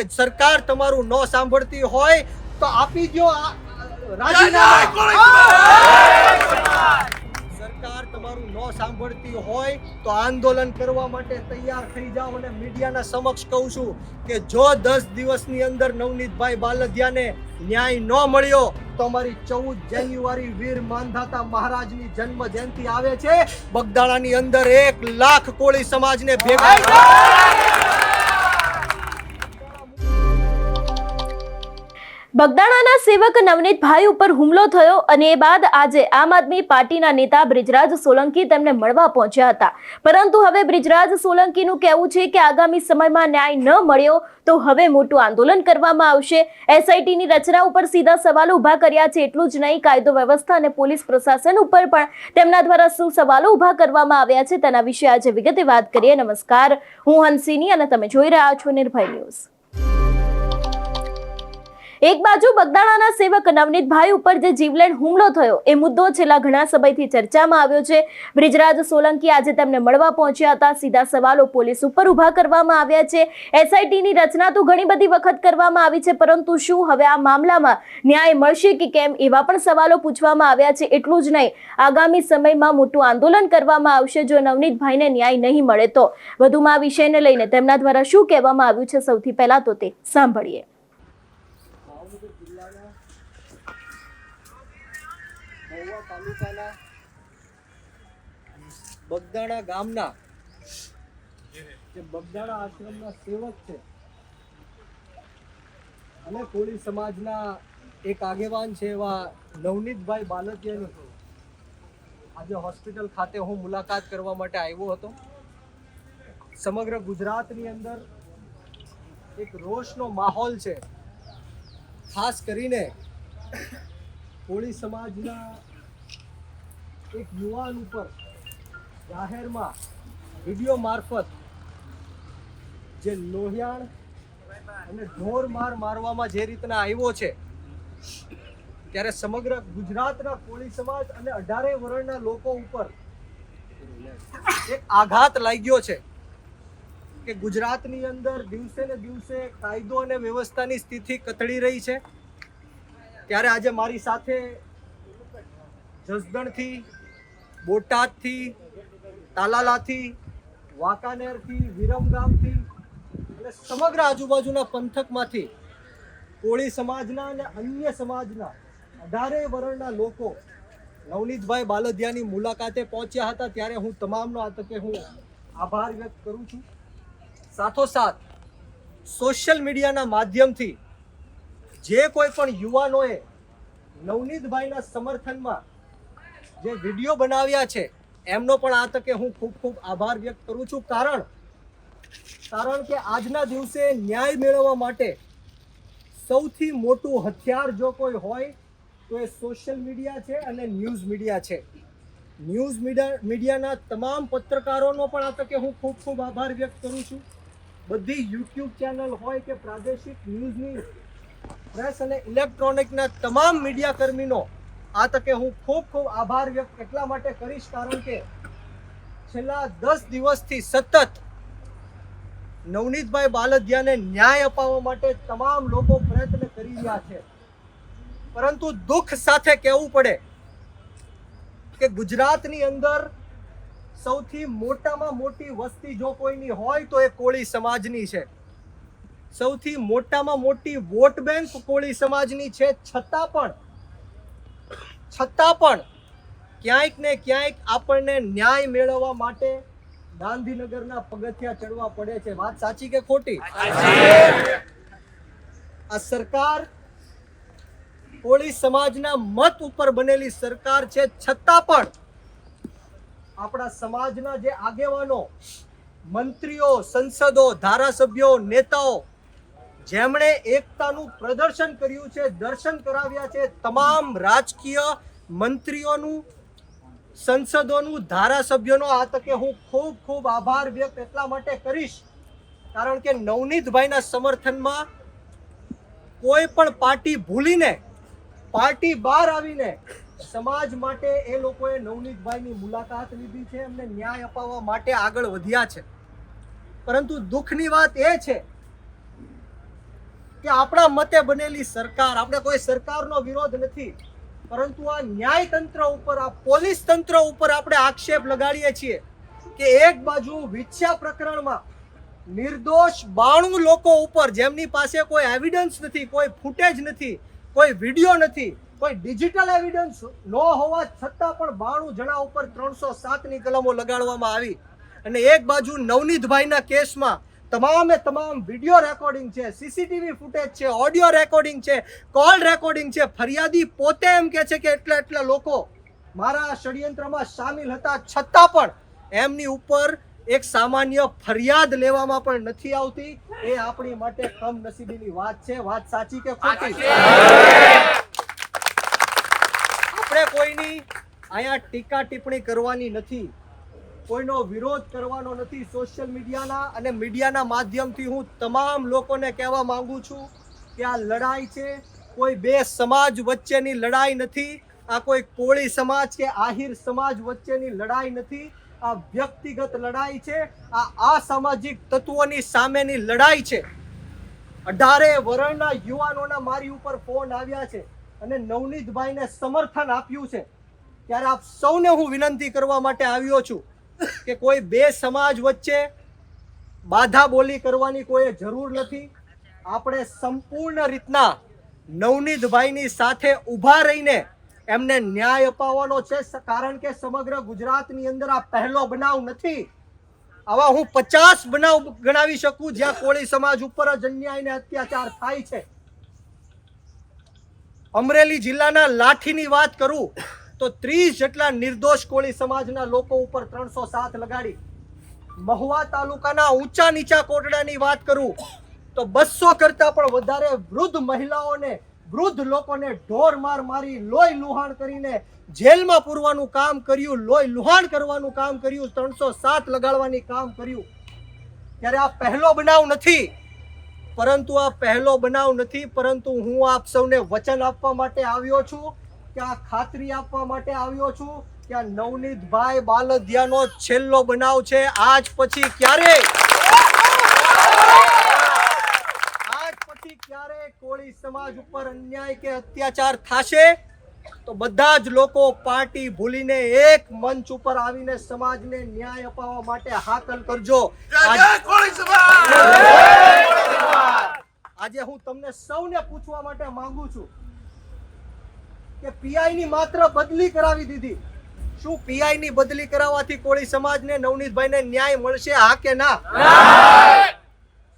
કે સરકાર તમારું ન સાંભળતી હોય તો આપી દો સરકાર તમારું ન સાંભળતી હોય તો આંદોલન કરવા માટે તૈયાર થઈ જાઓ અને મીડિયાના સમક્ષ કહું છું કે જો દસ દિવસની અંદર નવનીતભાઈ બાલધિયાને ન્યાય ન મળ્યો તો અમારી ચૌદ જાન્યુઆરી વીર માંધાતા મહારાજની જન્મ જયંતિ આવે છે. બગદાણાની અંદર એક લાખ કોળી સમાજને ભેગા બગદાણાના સેવક નવનીતભાઈ ઉપર હુમલો થયો અને એ બાદ આજે આમ આદમી પાર્ટીના નેતા બ્રિજરાજ સોલંકી તેમને મળવા પહોંચ્યા હતા. પરંતુ હવે બ્રિજરાજ સોલંકીનું કહેવું છે કે આગામી સમયમાં ન્યાય ન મળ્યો તો હવે મોટું આંદોલન કરવામાં આવશે. એસઆઈટીની રચના ઉપર સીધા સવાલો ઊભા કર્યા છે, એટલું જ નહીં, કાયદો વ્યવસ્થા અને પોલીસ પ્રશાસન ઉપર પણ તેમના દ્વારા શું સવાલો ઊભા કરવામાં આવ્યા છે. તેના વિશે આજે વિગતે વાત કરીએ. નમસ્કાર. હું હંસિની અને તમે જોઈ રહ્યા છો નિર્ભય ન્યૂઝ. એક બાજુ બગદાણાના સેવક નવનીતભાઈ ઉપર જે જીવલેણ હુમલો થયો, એ મુદ્દો છેલ્લા ઘણા સમયથી ચર્ચામાં આવ્યો છે. બ્રિજરાજ સોલંકી આજે તેમને મળવા પહોંચ્યા હતા. સીધા સવાલો પોલીસ ઉપર ઊભા કરવામાં આવ્યા છે. એસઆઈટીની રચના તો ઘણી બધી વખત કરવામાં આવી છે, પરંતુ શું હવે આ મામલામાં ન્યાય મળશે કે કેમ, એવા પણ સવાલો પૂછવામાં આવ્યા છે. એટલું જ નહીં, આગામી સમયમાં મોટું આંદોલન કરવામાં આવશે જો નવનીતભાઈને ન્યાય નહીં મળે તો. વધુમાં આ વિષયને લઈને તેમના દ્વારા શું કહેવામાં આવ્યું છે, સૌથી પહેલા તો તે સાંભળીએ. ભાવનગર જિલ્લાના મહુવા તાલુકાના બગદાણા ગામના જે બગદાણા આશ્રમના સેવક છે. અને કોળી સમાજના એક આગેવાન છે એવા નવનીતભાઈ બાલતિયાની આજે હોસ્પિટલ ખાતે હું મુલાકાત કરવા માટે આવ્યો હતો. સમગ્ર ગુજરાતની અંદર એક રોષનો માહોલ છે. ખાસ કરીને કોળી સમાજના એક યુવાન ઉપર જાહેરમાં વીડિયો મારફત જે લોહિયાણ અને ઢોર માર મારવામાં જે રીતના આવ્યો છે, ત્યારે સમગ્ર ગુજરાતના કોળી સમાજ અને અઢારે વર્ણના લોકો ઉપર એક આઘાત લાગ્યો છે. કે ગુજરાતની અંદર દિવસે ને દિવસે કાયદો અને વ્યવસ્થાની સ્થિતિ કથળી રહી છે. ત્યારે આજે મારી સાથે જસદણથી, બોટાદથી, તાલાલાથી, વાંકાનેરથી, વિરમગામથી અને સમગ્ર આજુબાજુના પંથકમાંથી કોળી સમાજના અને અન્ય સમાજના અઢારે વર્ણના લોકો નવનીતભાઈ બાલદિયાની મુલાકાતે પહોંચ્યા હતા. ત્યારે હું તમામનો આ તકે હું આભાર વ્યક્ત કરું છું. સાથોસાથ સોશિયલ મીડિયાના માધ્યમથી જે કોઈ પણ યુવાનોએ નવનીતભાઈના સમર્થનમાં જે વીડિયો બનાવ્યા છે, એમનો પણ આ તકે હું ખૂબ ખૂબ આભાર વ્યક્ત કરું છું. કારણ કારણ કે આજના દિવસે ન્યાય મેળવવા માટે સૌથી મોટું હથિયાર જો કોઈ હોય, તો એ સોશિયલ મીડિયા છે અને ન્યૂઝ મીડિયા છે. ન્યૂઝ મીડિયા મીડિયાના તમામ પત્રકારોનો પણ આ તકે હું ખૂબ ખૂબ આભાર વ્યક્ત કરું છું. બધી યુટ્યુબ ચેનલ હોય કે પ્રાદેશિક ન્યૂઝની પ્રેસ અને ઇલેક્ટ્રોનિકના તમામ મીડિયા કર્મીનો આ તકે હું ખૂબ ખૂબ આભાર વ્યક્ત એટલા માટે કરીશ કારણ કે છેલ્લા દસ દિવસથી સતત નવનીતભાઈ બાલદિયાને ન્યાય અપાવવા માટે તમામ લોકો પ્રયત્ન કરી રહ્યા છે. પરંતુ દુઃખ સાથે કહેવું પડે કે ગુજરાતની અંદર સૌથી મોટામાં મોટી વસ્તી જો કોઈની હોય તો એ કોળી સમાજની છે. સૌથી મોટામાં મોટી વોટ બેંક કોળી સમાજની છે. છતાં પણ છતાં પણ ક્યાંક ને ક્યાંક આપણને ન્યાય મેળવવા માટે ગાંધીનગરના પગથિયા ચડવા પડે છે. વાત સાચી કે ખોટી? આ સરકાર કોળી સમાજના મત ઉપર બનેલી સરકાર છે. છતાં પણ આપણા સમાજના જે આગેવાનો, મંત્રીઓ, સંસદો, ધારાસભ્યો, નેતાઓ, જેમણે એકતાનું પ્રદર્શન કર્યું છે, દર્શન કરાવ્યા છે, તમામ રાજકીય મંત્રીઓનું, સંસદોનું, ધારાસભ્યોનો આ તકે હું ખૂબ ખૂબ આભાર વ્યક્ત એટલા માટે કરીશ. કારણ કે નવનીતભાઈના સમર્થનમાં કોઈ પણ પાર્ટી ભૂલીને, પાર્ટી બહાર આવીને સમાજ માટે એ લોકોએ નવનીતભાઈની મુલાકાત લીધી છે, એમને ન્યાય અપાવવા માટે આગળ વધ્યા છે. પરંતુ દુઃખની વાત એ છે કે આપણા મતે બનેલી સરકાર, આપણે કોઈ સરકારનો વિરોધ નથી, પરંતુ આ ન્યાયતંત્ર ઉપર, આ પોલીસ તંત્ર ઉપર આપણે આક્ષેપ લગાડીએ છીએ કે એક બાજુ વિચ્છા પ્રકરણમાં નિર્દોષ બાણું લોકો ઉપર, જેમની પાસે કોઈ એવિડન્સ નથી, કોઈ ફૂટેજ નથી, કોઈ વીડિયો નથી કોઈ ડિજિટલ એવિડન્સ ન હોવા છતાં પણ બાણું જણા ઉપર ત્રણસો સાતની કલમો લગાડવામાં આવી. અને એક બાજુ નવનીતભાઈના કેસમાં તમામે તમામ વીડિયો રેકોર્ડિંગ છે સીસીટીવી ફૂટેજ છે ઓડિયો રેકોર્ડિંગ છે કોલ રેકોર્ડિંગ છે. ફરિયાદી પોતે એમ કે છે કે એટલા એટલા લોકો મારા ષડયંત્રમાં સામેલ હતા. છતાં પણ એમની ઉપર એક સામાન્ય ફરિયાદ લેવામાં પણ નથી આવતી. એ આપણી માટે કમનસીબીની વાત છે. વાત સાચી કે ખોટી? આપણે કોઈની અહીંયા ટીકા ટિપ્પણી કરવાની નથી. કોઈનો વિરોધ કરવાનો નથી સોશિયલ મીડિયાના અને મીડિયાના માધ્યમથી હું તમામ લોકોને કહેવા માંગુ છું કે આ લડાઈ છે. કોઈ બે સમાજ વચ્ચેની લડાઈ નથી. આ કોઈ કોળી સમાજ કે આહિર સમાજ વચ્ચેની લડાઈ નથી. આ વ્યક્તિગત લડાઈ છે. આ અસામાજિક તત્વોની સામેની લડાઈ છે. અઢારે વરણના યુવાનોના મારી ઉપર ફોન આવ્યા છે. અને નવનીતભાઈને સમર્થન આપ્યું છે. ત્યારે આપ સૌને હું વિનંતી કરવા માટે આવ્યો છું કે કોઈ બે સમાજ વચ્ચે બાધા બોલી કરવાની કોઈ જરૂર નથી. આપણે સંપૂર્ણ રીતના નવનીતભાઈની સાથે ઊભા રહીને એમને ન્યાય અપાવવાનો છે. કારણ કે સમગ્ર ગુજરાતની અંદર આ પહેલો બનાવ નથી. આવા હું પચાસ બનાવ ગણાવી શકું જ્યાં કોળી સમાજ ઉપર જ અન્યાય અત્યાચાર થાય છે. અમરેલી જિલ્લાના લાઠીની વાત કરું, તો ત્રીસ જેટલા નિર્દોષ કોળી સમાજના લોકો ઉપર ત્રણસો સાત લગાડી. મહુવા તાલુકાના ઊંચા નીચા કોટડાની વાત કરું, તો બસો કરતા પણ વધારે વૃદ્ધ મહિલાઓને, વૃદ્ધ લોકોને ઢોર માર મારી, લોહી લુહાણ કરીને જેલમાં પૂરવાનું કામ કર્યું, લોહી લુહાણ કરવાનું કામ કર્યું, ત્રણસો સાત લગાડવાની કામ કર્યું. ત્યારે આ પહેલો બનાવ નથી. પરંતુ આ પહેલો બનાવ નથી, પરંતુ હું આપ સૌને વચન આપવા માટે આવ્યો છું કે આ ખાતરી આપવા માટે આવ્યો છું કે આ નવનીતભાઈ બાલધિયાનો છેલ્લો બનાવ છે. આજ પછી ક્યારે? આજ પછી ક્યારે કોળી સમાજ ઉપર અન્યાય કે અત્યાચાર થશે? તો બધા જ લોકો પાર્ટી ભૂલીને એક મંચ ઉપર આવીને સમાજને ન્યાય અપાવવા માટે હાકલ કરજો. આજે હું તમને સૌને પૂછવા માટે માંગુ છું કે પીઆઈ ની માત્ર બદલી કરાવી દીધી. શું પીઆઈ ની બદલી કરાવવાથી કોળી સમાજને નવનીતભાઈને ન્યાય મળશે હા કે ના?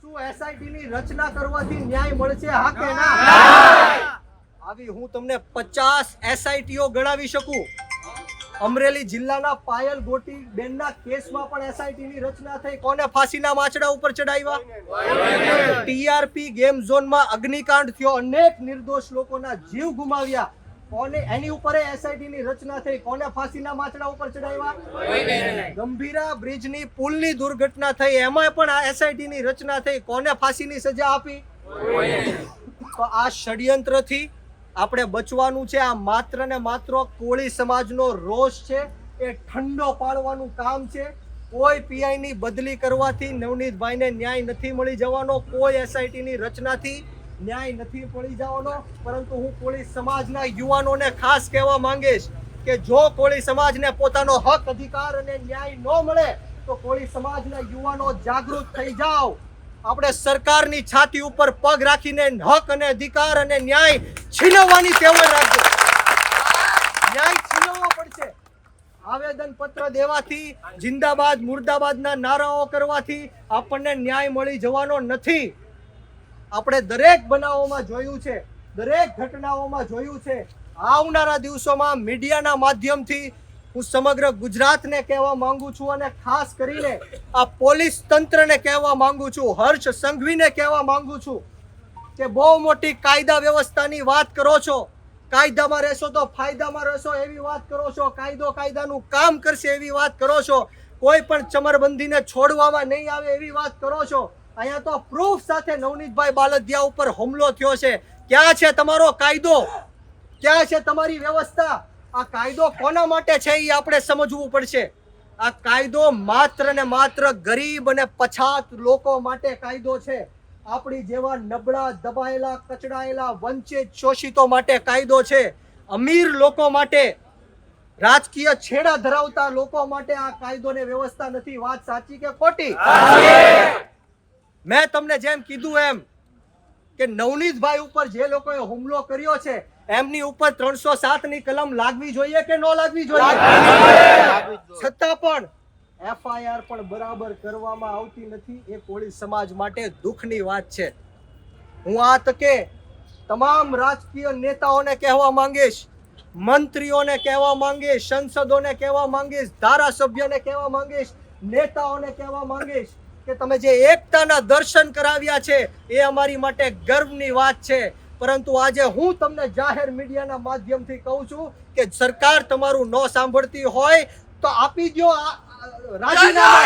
શું એસઆઈટી ની રચના કરવાથી ન્યાય મળશે હા કે ના! આવી હું તમને પચાસ એસઆઈટીઓ ગણાવી શકું? અમરેલી જિલ્લાના પાયલ ગોટી બેનના કેસમાં પણ એસઆઈટી ની રચના થઈ. કોને ફાંસીના માછડા ઉપર ચડાવ્યા ટીઆરપી ગેમ ઝોનમાં અગ્નિકાંડ થયો. અનેક નિર્દોષ લોકોના જીવ ગુમાવ્યા. કોને એની ઉપર એસઆઈટી ની રચના થઈ? કોને ફાંસીના માછડા ઉપર ચડાવ્યા ગંભીરા બ્રિજની પુલની દુર્ઘટના થઈ. એમાં પણ આ એસઆઈટી ની રચના થઈ. કોને ફાંસીની સજા આપી? તો આ ષડયંત્રથી આપણે બચવાનું છે, આ માત્ર ને માત્ર કોળી સમાજનો રોષ છે, એ ઠંડો પાડવાનું કામ છે. કોઈ પીઆઈની બદલી કરવાથી નવનીતભાઈને ન્યાય નથી મળી જવાનો, કોઈ એસઆઈટીની રચનાથી ન્યાય નથી મળી જવાનો. પરંતુ હું કોળી સમાજના યુવાનોને ખાસ કહેવા માંગીશ કે જો કોળી સમાજને પોતાનો હક, અધિકાર અને ન્યાય ન મળે, તો કોળી સમાજના યુવાનો જાગૃત થઈ જાઓ. આપણે સરકારની છાતી ઉપર પગ રાખીને હક અને અધિકાર અને ન્યાય છીનવવાની તેવડ રાખજો. ન્યાય છીનવવો પડશે. આવેદન પત્ર દેવાથી, જિંદાબાદ, મુર્દાબાદના નારાઓ કરવાથી આપણને ન્યાય મળી જવાનો નથી. આપણે દરેક બનાવોમાં જોયું છે, દરેક ઘટનાઓમાં જોયું છે. આવનારા દિવસોમાં મીડિયાના માધ્યમથી હું સમગ્ર ગુજરાતને કહેવા માંગુ છું અને ખાસ કરીને આ પોલીસ તંત્રને કહેવા માંગુ છું, હર્ષ સંઘવીને કહેવા માંગુ છું કે બહુ મોટી કાયદા વ્યવસ્થાની વાત કરો છો, કાયદામાં રહેશો તો ફાયદામાં રહેશો એવી વાત કરો છો, કાયદો કાયદાનું કામ કરશે એવી વાત કરો છો, કોઈ પણ ચમરબંધીને છોડવામાં નહીં આવે એવી વાત કરો છો. અહીંયા તો પ્રૂફ સાથે નવનીતભાઈ બાલદિયા ઉપર હુમલો થયો છે. ક્યાં છે તમારો કાયદો? ક્યાં છે તમારી વ્યવસ્થા? આ કાયદો કોના માટે છે એ આપણે સમજવું પડશે. આ કાયદો માત્ર ને માત્ર ગરીબ અને પછાત લોકો માટે કાયદો છે. આપણી જેવા નબળા દબાયેલા કચડાયેલા વંચિત શોષિતો માટે કાયદો છે. અમીર લોકો માટે રાજકીય છેડા ધરાવતા લોકો માટે આ કાયદો ને વ્યવસ્થા નથી. વાત સાચી કે ખોટી? મેં તમને જેમ કીધું એમ કે નવનીતભાઈ ઉપર જે લોકોએ હુમલો કર્યો છે એમની ઉપર ત્રણસો સાતની કલમ લાગવી જોઈએ કે ન લાગવી જોઈએ. છતાં પણ એફઆઈઆર પણ બરાબર કરવામાં આવતી નથી. એ કોળી સમાજ માટે દુઃખની વાત છે. હું આ તકે તમામ રાજકીય નેતાઓને કહેવા માંગીશ મંત્રીઓને કહેવા માંગીશ સંસદોને કહેવા માંગીશ ધારાસભ્યોને કહેવા માંગીશ નેતાઓને કહેવા માંગીશ કે તમે જે એકતાના દર્શન કરાવ્યા છે એ અમારી માટે ગર્વની વાત છે. પરંતુ આજે હું તમને જાહેર મીડિયાના માધ્યમથી કહું છું કે સરકાર તમારું ન સાંભળતી હોય તો આપી દો રાજીનામા.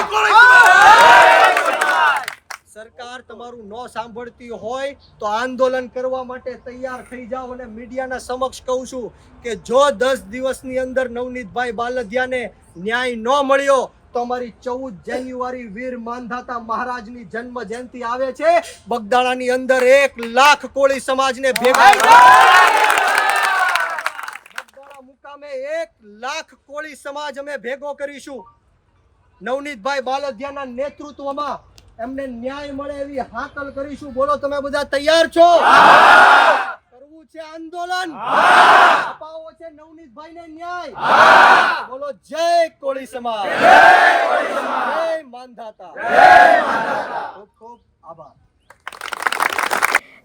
સરકાર તમારું ન સાંભળતી હોય તો આંદોલન કરવા માટે તૈયાર થઈ જાઓ અને મીડિયાના સમક્ષ કહું છું કે જો દસ દિવસની અંદર નવનીતભાઈ બાલધિયાને ન્યાય ન મળ્યો તો અમારી ચૌદ જાન્યુઆરી વીર માનધાતા મહારાજની જન્મ જયંતિ આવે છે. બગદાણાની અંદર એક લાખ કોળી સમાજને ભેગા બગદાણા મુકામે એક લાખ કોળી સમાજ અમે ભેગો કરીશું. નવનીતભાઈ બાલદિયાના નેતૃત્વમાં એમને ન્યાય મળે એવી હાકલ કરીશું. બોલો તમે બધા તૈયાર છો? કરવું છે આંદોલન? અપાવો છે નવનીતભાઈને ન્યાય. કોળી સમાજ. જય માનધાતા. જય ખૂબ આભાર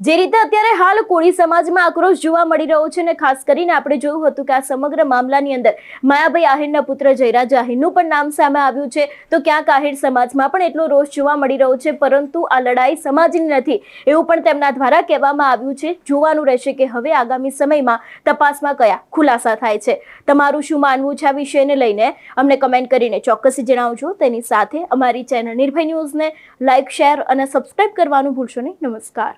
જે રીતે અત્યારે હાલ કોળી સમાજમાં આક્રોશ જોવા મળી રહ્યો છે અને ખાસ કરીને આપણે જોયું હતું કે આ સમગ્ર મામલાની અંદર માયાભાઈ આહિરના પુત્ર જયરાજ આહિરનું પણ નામ સામે આવ્યું છે. તો ક્યાંક આહિર સમાજમાં પણ એટલો રોષ જોવા મળી રહ્યો છે, પરંતુ આ લડાઈ સમાજની નથી એવું પણ તેમના દ્વારા કહેવામાં આવ્યું છે. જોવાનું રહેશે કે હવે આગામી સમયમાં તપાસમાં કયા ખુલાસા થાય છે. તમારું શું માનવું છે આ વિષયને લઈને? અમને કમેન્ટ કરીને ચોક્કસ જણાવજો. તેની સાથે અમારી ચેનલ નિર્ભય ન્યૂઝને લાઇક શેર અને સબસ્ક્રાઇબ કરવાનું ભૂલશો નહીં. નમસ્કાર.